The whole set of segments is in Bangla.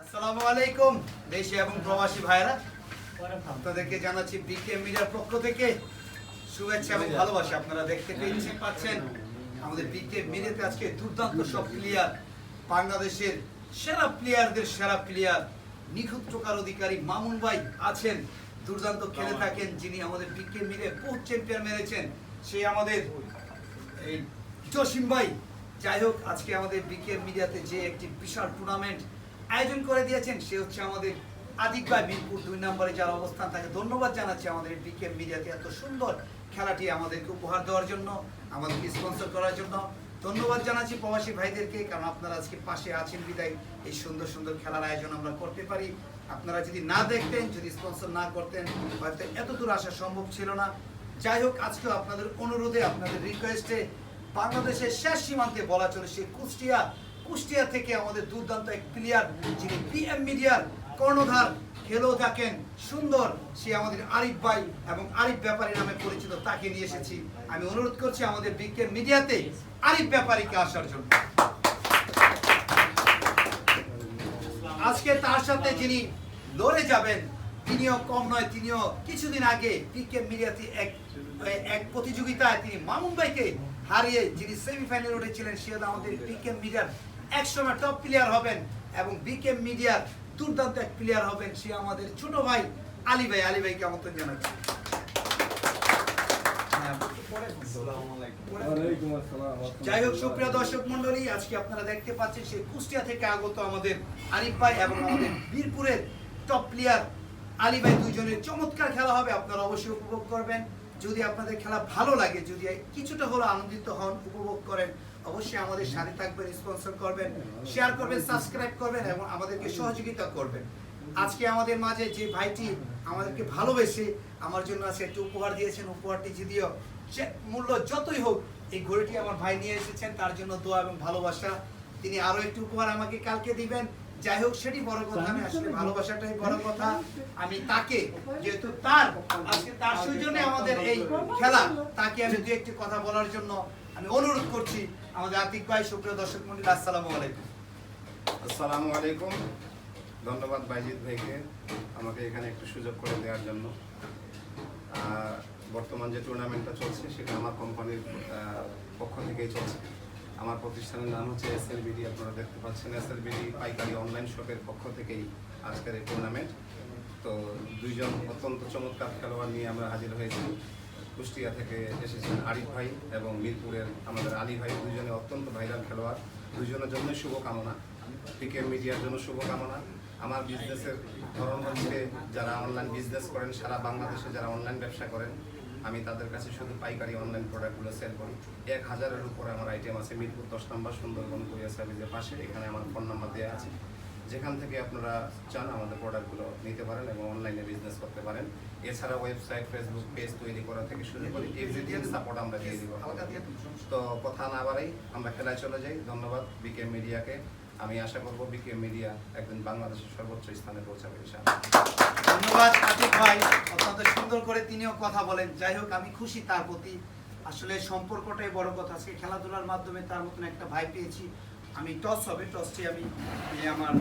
আসসালামু দেশি এবং প্রবাসী ভাইরা আপনাদেরকে জানাচ্ছি বিকে মিডিয়ার পক্ষ থেকে শুভেচ্ছা এবং ভালোবাসা। আপনারা দেখতে পেয়েছেন, পাচ্ছেন আমাদের বিকে মিডিয়াতে আজকে দুর্দান্ত সব প্লেয়ার বাংলাদেশের সেরা প্লেয়ারদের সেরা প্লেয়ার নিখুঁত টোকার অধিকারী মামুন ভাই আছেন। দুর্দান্ত খেলে থাকেন যিনি আমাদের বিকে মিডিয়ায় বহুত চ্যাম্পিয়ন মেরেছেন। সে আমাদের এই জসিম ভাই। যাই হোক আজকে আমাদের বিকে মিডিয়াতে যে একটি বিশাল টুর্নামেন্ট আয়োজন করে দিয়েছেন সে হচ্ছে আমাদের আদিক ভাই মিরপুর দুই নম্বরে যার অবস্থান তাকে ধন্যবাদ জানাচ্ছি আমাদের বিকে মিডিয়াতে এত সুন্দর খেলাটি আমাদেরকে উপহার দেওয়ার জন্য আমাদেরকে স্পন্সর করার জন্য। ধন্যবাদ জানাচ্ছি প্রবাসী ভাইদেরকে, কারণ আপনারা আজকে পাশে আছেন, বিদায়। এই সুন্দর সুন্দর খেলার আয়োজন আমরা করতে পারি। আপনারা যদি না দেখতেন, যদি স্পন্সর না করতেন, হয়তো এত দূর আসা সম্ভব ছিল না। যাই হোক, আজকেও আপনাদের অনুরোধে, আপনাদের রিকোয়েস্টে বাংলাদেশের শেষ সীমান্তে বলা চলে সে কুষ্টিয়া। কুষ্টিয়া থেকে আমাদের দুর্দান্ত এক প্লেয়ার যিনি পিএম মিডিয়ার কর্ণধার খেলেও থাকেন। সুন্দর সে আমাদের আরিফ ভাই এবং আরিফ ব্যাপারী নামে পরিচিত, তাকে নিয়ে এসেছি। আমি অনুরোধ করছি আমাদের বিজ্ঞান মিডিয়াতে আরিফ ব্যাপারীকে আসার জন্য। আজকে তার সাথে যিনি লড়ে যাবেন, তিনিও কম নয়, তিনিও কিছুদিন আগে পিকে মিডিয়াতে এক এক প্রতিযোগিতায় তিনি মামুন ভাইকে হারিয়ে যিনি সেমিফাইনালে উঠেছিলেন সে আমাদের পিকে মিডিয়ার একসময় টপ প্লেয়ার হবেন এবং বিকে মিডিয়ার দুর্দান্ত এক প্লেয়ার হবেন সে আমাদের ছোট ভাই আলী ভাই। আলী ভাইকে আমন্ত্রণ জানাচ্ছি। হ্যাঁ, ওয়ালাইকুম আসসালাম যাই হোক সুপ্রিয় দর্শক মন্ডলী আজকে আপনারা দেখতে পাচ্ছেন সেই কুষ্টিয়া থেকে আগত আমাদের আরিফ ভাই এবং আমাদের বীরপুরের টপ প্লেয়ার আলী ভাই। দুইজনের চমৎকার খেলা হবে আপনারা অবশ্যই উপভোগ করবেন। যদি আপনাদের খেলা ভালো লাগে, যদি কিছুটা হলো আনন্দিত হন, উপভোগ করেন, অবশ্যই আমাদের সাথে থাকবেন স্পন্সর করবেন শেয়ার করবেন সাবস্ক্রাইব করবেন এবং আমাদেরকে সহযোগিতা করবেন। আজকে আমাদের মাঝে যে ভাইটি আমাদেরকে ভালোবেসে আমার জন্য আজকে একটু উপহার দিয়েছেন, উপহারটি যদিও সে মূল্য যতই হোক, এই ঘড়িটি আমার ভাই নিয়ে এসেছেন, তার জন্য দোয়া এবং ভালোবাসা। তিনি আরও একটু উপহার আমাকে কালকে দিবেন। যাই হোক সেটি বড় কথা আমি আসলে ভালোবাসাটাই বড় কথা। আমি তাকে যেহেতু তার আজকে তার সৌজন্যে আমাদের এই খেলা তাকে আমি দু একটি কথা বলার জন্য আমি অনুরোধ করছি। আমাদের আতিক ভাই সুপ্রিয় দর্শক মন্ডলী আসসালামু আলাইকুম। আসসালামু আলাইকুম। ধন্যবাদ বাইজিৎ ভাইকে আমাকে এখানে একটু সুযোগ করে দেওয়ার জন্য। আহ, বর্তমান যে টুর্নামেন্টটা চলছে সেটা আমার কোম্পানির আহ, পক্ষ থেকেই চলছে। আমার প্রতিষ্ঠানের নাম হচ্ছে এস বিডি আপনারা দেখতে পাচ্ছেন। এস বিডি পাইকারি অনলাইন শপের পক্ষ থেকেই আজকের এই টুর্নামেন্ট তো দুইজন অত্যন্ত চমৎকার খেলোয়াড় নিয়ে আমরা হাজির হয়েছি। কুষ্টিয়া থেকে এসেছেন আরিফ ভাই এবং মিরপুরের আমাদের আলী ভাই। দুজনে অত্যন্ত ভাইরাল খেলোয়াড়। দুজনের জন্য শুভকামনা। পিকে মিডিয়ার জন্য শুভকামনা। আমার বিজনেসের ধরন হচ্ছে যারা অনলাইন বিজনেস করেন, সারা বাংলাদেশে যারা অনলাইন ব্যবসা করেন আমি তাদের কাছে শুধু পাইকারি অনলাইন প্রোডাক্টগুলো সেল করি। এক হাজারের উপরে আমার আইটেম আছে মিরপুর দশ নম্বর সুন্দরবন কুরিয়ার সার্ভিসের পাশে। এখানে আমার ফোন নাম্বার দেওয়া আছে। যেখান থেকে আপনারা চান আমাদের প্রোডাক্টগুলো নিতে পারেন এবং অনলাইনে বিজনেস করতে পারেন। এছাড়া ওয়েবসাইট ফেসবুক পেজ তৈরি করা থেকে শুরু করে এভরিথিং সাপোর্ট আমরা দিয়ে দিব। হালকা তো কথা না বাড়াই আমরা খেলায় চলে যাই। ধন্যবাদ বিকে মিডিয়াকে আমি আশা করব বিকে মিডিয়া একদিন বাংলাদেশের সর্বোচ্চ স্থানে পৌঁছাবে ইনশাআল্লাহ। ধন্যবাদ আতিক ভাই। অত্যন্ত সুন্দর করে তিনিও কথা বলেন। যাই হোক আমি খুশি তার প্রতি। আসলে সম্পর্কটাই বড় কথা। আজকে খেলাধুলার মাধ্যমে তার মতন একটা ভাই পেয়েছি। আমি টস হবে টসটি আমি আমার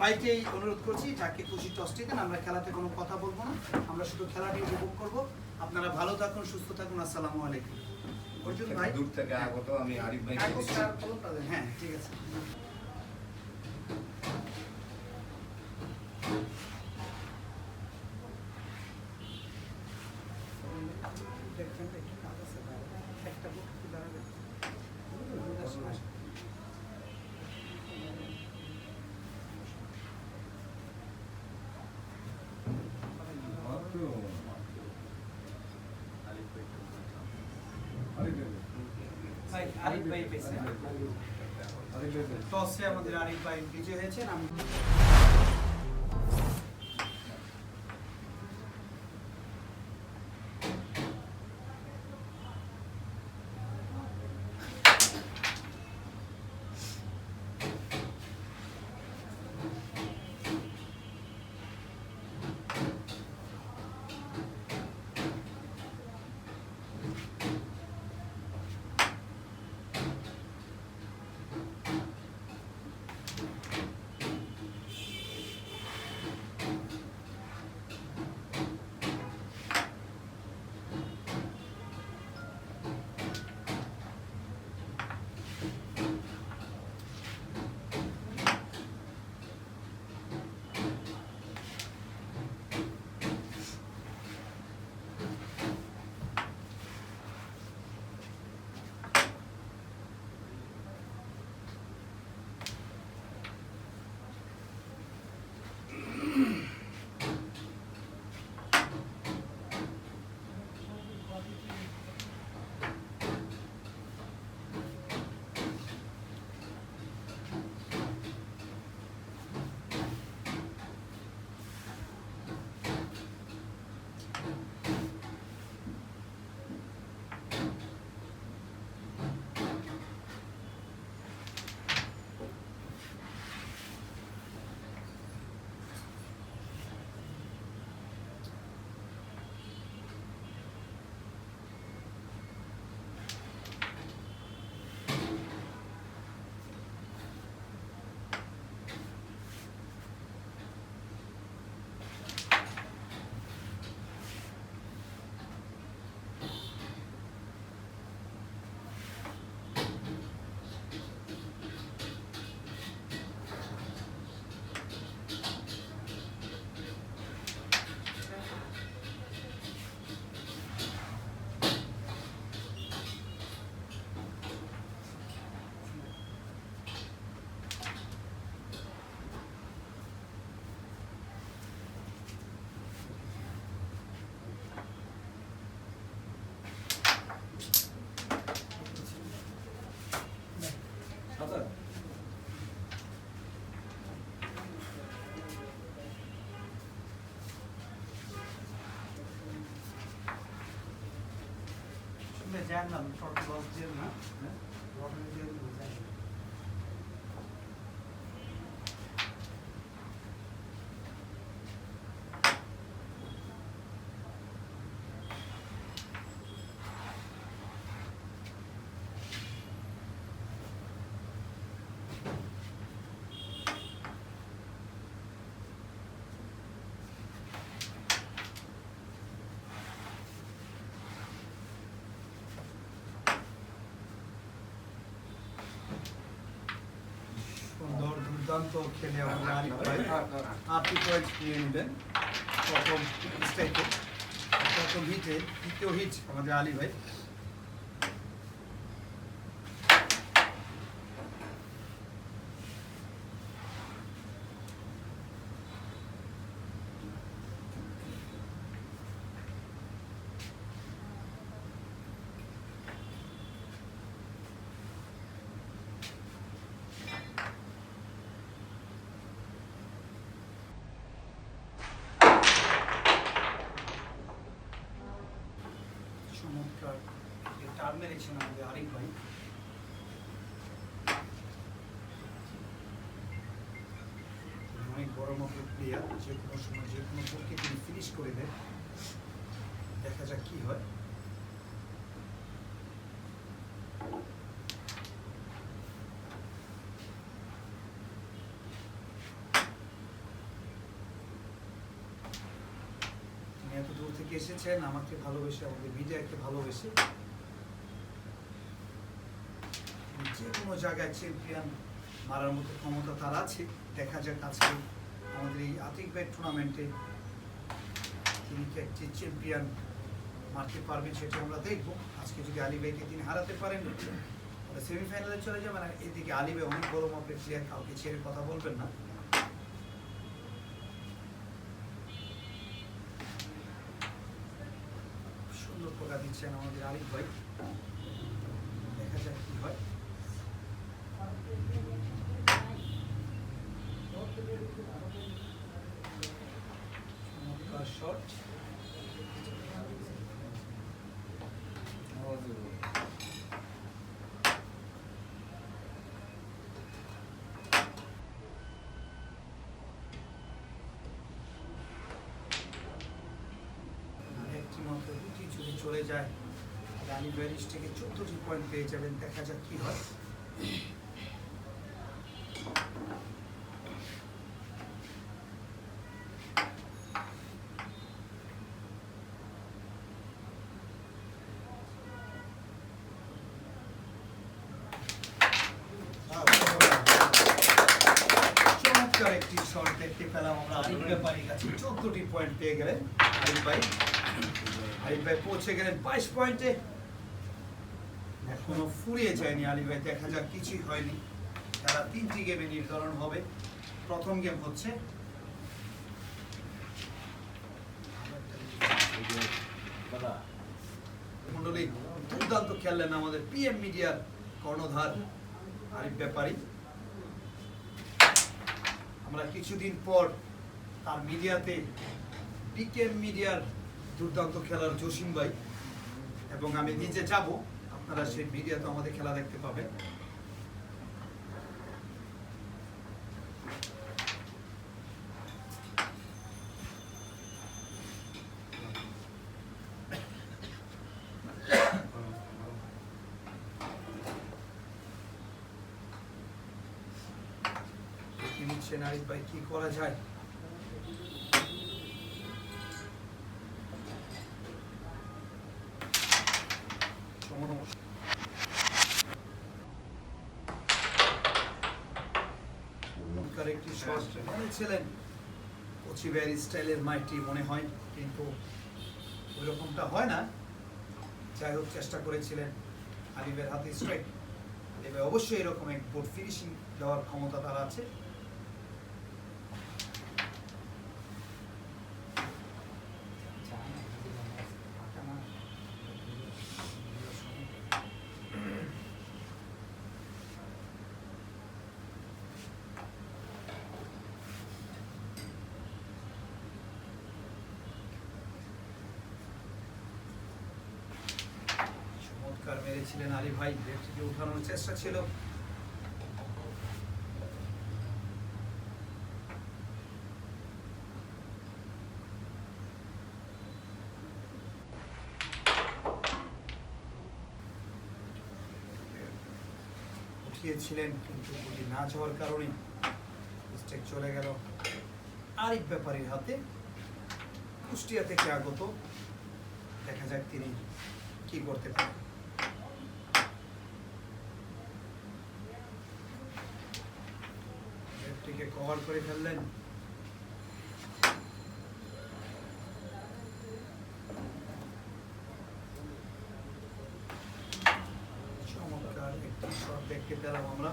ভাইকেই অনুরোধ করছি যাকে খুশি টসটি দেন আমরা খেলাতে কোনো কথা বলব না। আমরা শুধু খেলাটি উপভোগ করব। আপনারা ভালো থাকুন সুস্থ থাকুন। আসসালামু আলাইকুম। অর্জুন ভাই? দূর থেকে আগত আমি আরিফ ভাই। হ্যাঁ ঠিক আছে। আরিফ ভাই পেয়েছেন টসে আমাদের আরিফ ভাই বিজয় হয়েছেন আমি যায় না শর্ট লস দিয়ে না হ্যাঁ? রটারি দিয়ে যায় না। সুন্দর দুর্দান্ত খেলে আমাদের আরিফ ভাই আটটি পয়েন্ট নিয়ে নেবেন। প্রথম স্ট্রাইকে প্রথম হিটে দ্বিতীয় হিট আমাদের আলী ভাই। চমৎকার টার্ন মেরেছেন আমাদের আরিফ ভাই। অনেক বড় মতো প্লেয়ার যে কোনো সময় যে কোনো পক্ষে তিনি ফিনিশ করে দেয়, দেখা যাক কি হয় তিনি এত দূর আমাকে ভালোবেসে, আমাদের মিডিয়াকে ভালোবেসে। যে কোনো জায়গায় চ্যাম্পিয়ন মারার মতো ক্ষমতা তার আছে। দেখা যাক আজকে আমাদের এই আতিক ব্যাট টুর্নামেন্টে তিনি কি একটি চ্যাম্পিয়ন মারতে পারবেন সেটা আমরা দেখব। আজকে যদি আলী ভাইকে তিনি হারাতে পারেন সেমিফাইনালে চলে যাবেন। আর এদিকে আলী ভাই অনেক বড় মাপের প্লেয়ার কাউকে ছেড়ে কথা বলবেন না। সুন্দর আমাদের আরিফ ভাই। দেখা যাক কি হয় চমৎকার শট একটি মাত্র দুটি যদি চলে যায়। রানি ব্যারিস থেকে চোদ্দটি পয়েন্ট পেয়ে যাবেন দেখা যাক কি হয় চমৎকার একটি শট দেখতে পেলাম আমরা আরিফ ব্যাপারীর কাছে চোদ্দটি পয়েন্ট পেয়ে গেলেন আরিফ ভাই আরিফ পৌঁছে গেলেন বাইশ পয়েন্টে। এখনও ফুরিয়ে যায়নি আলী ভাই দেখা যাক কিছুই হয়নি। তারা তিনটি গেমে নির্ধারণ হবে। প্রথম গেম হচ্ছে মন্ডলী, দুর্দান্ত খেললেন আমাদের পিএম মিডিয়ার কর্ণধার আরিফ ব্যাপারী। আমরা কিছুদিন পর তার মিডিয়াতে পিকেএম মিডিয়ার দুর্দান্ত খেলার জসিম ভাই। এবং আমি নিজে যাব। আপনারা সেই মিডিয়াতে আমাদের খেলা দেখতে পাবেন। নিচ্ছেন ভাই, কি করা যায়? একটি শট বলেছিলেন কচিবের স্টাইলের মাইটি মনে হয়, কিন্তু ওই রকমটা হয় না। যাই হোক, চেষ্টা করেছিলেন আলিমের হাতে স্ট্রাইক আলিবের অবশ্যই এরকম এক বোর্ড ফিনিশিং দেওয়ার ক্ষমতা তার আছে। চমৎকার আলী ভাই ব্যাটটিকে উঠানোর চেষ্টা ছিল। উঠিয়েছিলেন, কিন্তু গুলি না যাওয়ার কারণে স্টেক চলে গেল। আরিফ ব্যাপারীর হাতে কুষ্টিয়া থেকে আগত। দেখা যাক তিনি কি করতে পারেন। ব্যাটটিকে কভার করে ফেললেন? দেখতে পেলাম আমরা।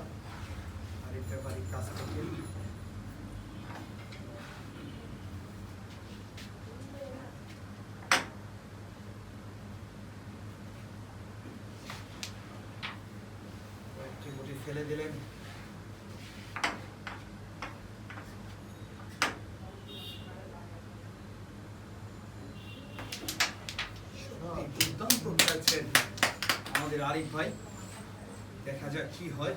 গুটি ফেলে দিলেন সত্যি দুর্দান্ত আমাদের আরিফ ভাই। দেখা যাক কি হয়।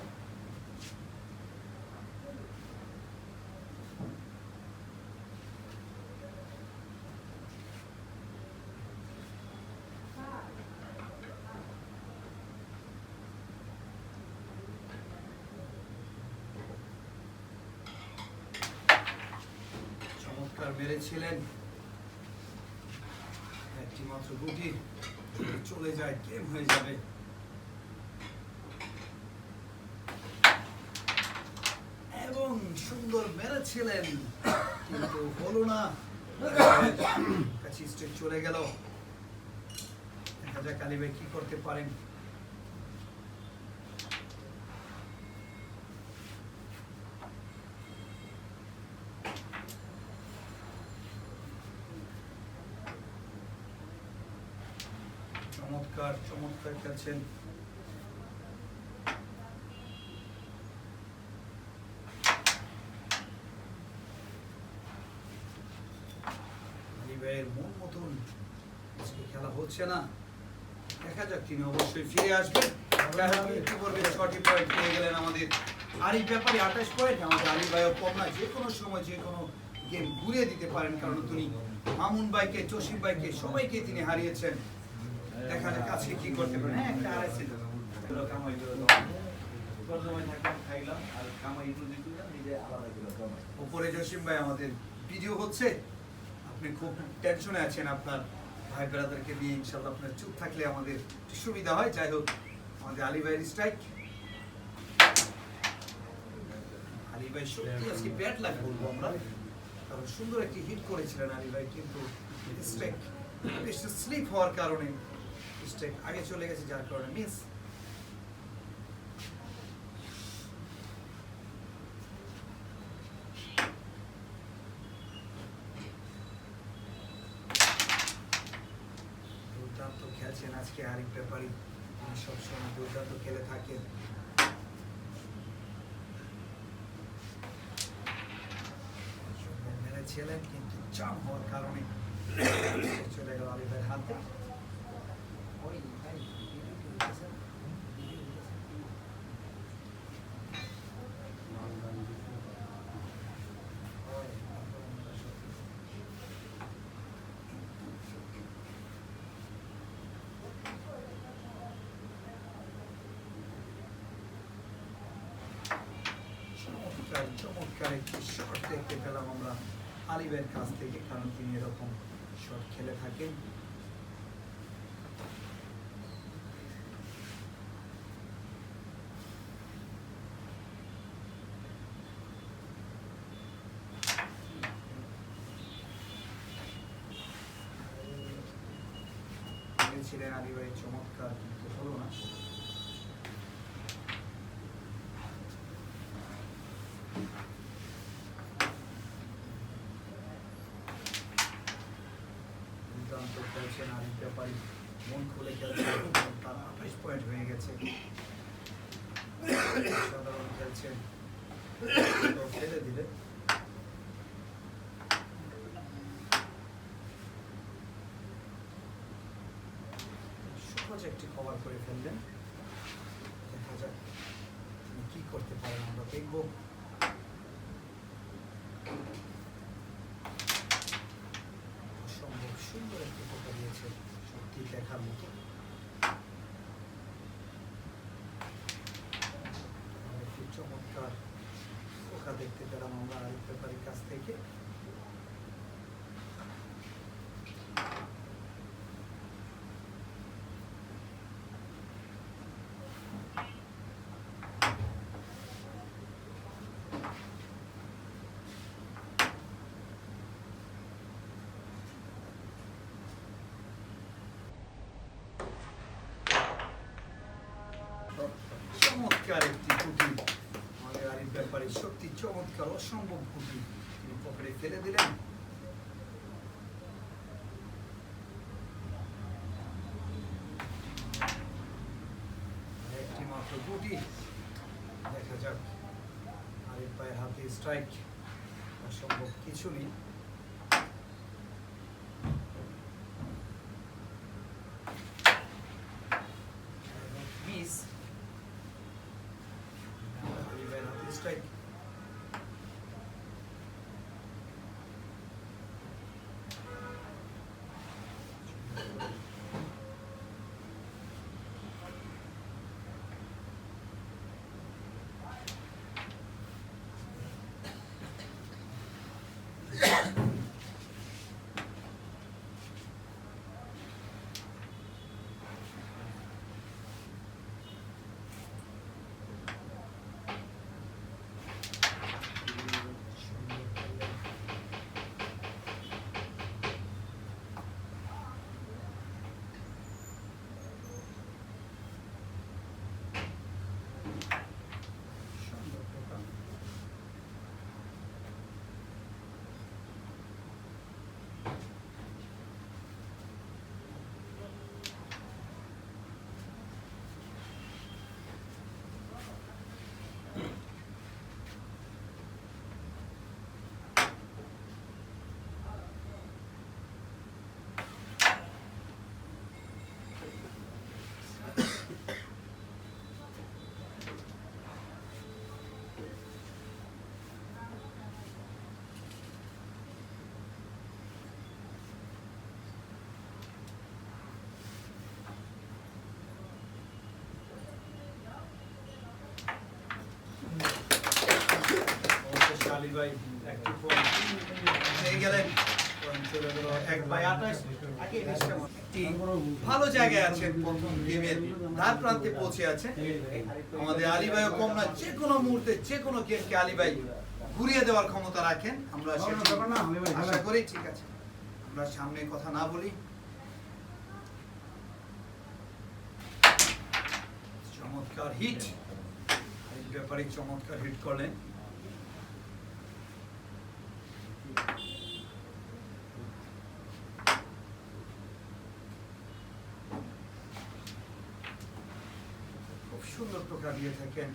চমৎকার মেরেছিলেন একটি মাত্র গুটি যদি চলে যায় গেম হয়ে যাবে এবং সুন্দর কিন্তু হলো না। কাছে স্টেক চলে গেল। দেখা যাক কি করতে পারেন। চমৎকার চমৎকার খেলছেন আলী ভাইয়ের মন মতন আজকে খেলা হচ্ছে না। দেখা যাক তিনি অবশ্যই ফিরে আসবেন। কি করবে ছটি পয়েন্ট পেয়ে গেলেন আমাদের আরিফ ব্যাপারে। আঠাশ পয়েন্ট আমাদের কম যে কোনো সময় যে কোনো গেম ঘুরিয়ে দিতে পারেন, কারণ তিনি মামুন ভাইকে ভাইকে, সবাইকে তিনি হারিয়েছেন। দেখা যাক আজকে কি করতে পারেন। হ্যাঁ একটা উপরে জসিম ভাই আমাদের ভিডিও হচ্ছে। আপনি খুব টেনশনে আছেন আপনার। ভাই ব্রাদারকে নিয়ে ইনশাল্লাহ আপনার চুপ থাকলে আমাদের সুবিধা হয়। যাই হোক, আমাদের আলী ভাইয়ের স্ট্রাইক আলী ভাই সত্যি আজকে ব্যাট লাগ বলব আমরা। কারণ সুন্দর একটি হিট করেছিলেন আলী ভাই, কিন্তু স্ট্রাইক বেশ স্লিপ হওয়ার কারণে স্ট্রাইক আগে চলে গেছে, যার কারণে মিস খেলছেন আজকে আরেক ব্যাপারে সবসময় দুর্দান্ত খেলে থাকেন ছেলে কিন্তু চাপ হওয়ার কারণে চলে গেল আলিফের হাতে ওই ভাই, ভিডিও কি হইতেছে? ভিডিও হইতেছে? ওই, আপনার মনে হয় সত্যি। চমৎকার চমৎকার একটি শট দেখতে পেলাম আমরা আলিবের কাছ থেকে, কারণ তিনি এরকম শট খেলে থাকেন। ছিলেন আলী ভাই চমৎকার, কিন্তু হলো না। করছে না আরেক মন খুলে খেলছে, তার আঠাশ পয়েন্ট হয়ে গেছে। সাধারণ খেলছেন দিলে। একটি কভার করে ফেললেন। দেখা যাক করতে পারেন, আমরা দেখব। মতো চমৎকার পোকা দেখতে পেলাম আমরা আরিফ ব্যাপারীর কাছ থেকে। চমৎকার একটি কুটি আমাদের আরিফ ব্যাপারে সত্যি চমৎকার অসম্ভব কুটি তিনি পকেটে ফেলে দিলেন দেখা যাক আরিফ ভাইয়ের হাতে স্ট্রাইক অসম্ভব কিছু নেই মিস আরিফ ভাইয়ের ভালো জায়গায় আছেন প্রথম গেমের ধার প্রান্তে পৌঁছে আছে। আমাদের আলী ভাইও কম না, যে কোনো মুহূর্তে, যে কোনো গেমকে আলী ভাই ঘুরিয়ে দেওয়ার ক্ষমতা রাখেন। আমরা আশা করি, ঠিক আছে। আমরা সামনে কথা না বলি। চমৎকার হিট ব্যাপারে চমৎকার হিট করলেন খুব সুন্দর টোকা দিয়ে থাকেন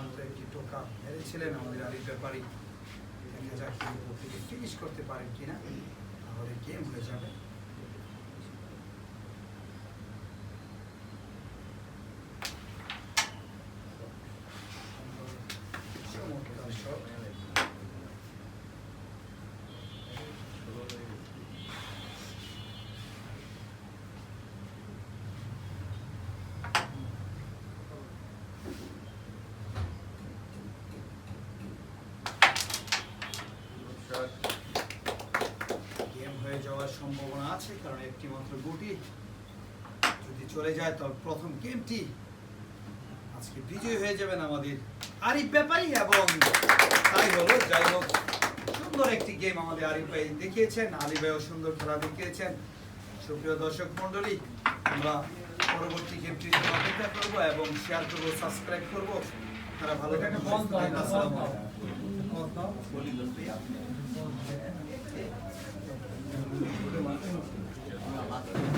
দুর্দান্ত একটি টোকা মেরেছিলেন আমাদের আলির ব্যাপারী। তিনি জিজ্ঞেস করতে পারেন কিনা, তাহলে গেম হয়ে যাবে চমৎকার shot। গেম হয়ে যাওয়ার সম্ভাবনা আছে কারণ একটি মাত্র গুটি। যদি চলে যায় তবে প্রথম গেমটি আজকে বিজয় হয়ে যাবেন আমাদের আরিফ ব্যাপারী এবং তাই হলো, যাই হোক, সুন্দর একটি গেম আমাদের আরিফ ভাই দেখিয়েছেন আলী ভাইও সুন্দর খেলা দেখিয়েছেন। সুপ্রিয় দর্শক মন্ডলী আমরা পরবর্তী জন্য অপেক্ষা করব এবং শেয়ার করব সাবস্ক্রাইব করব। আপনারা ভালো থাকেন। আসসালামু আলাইকুম।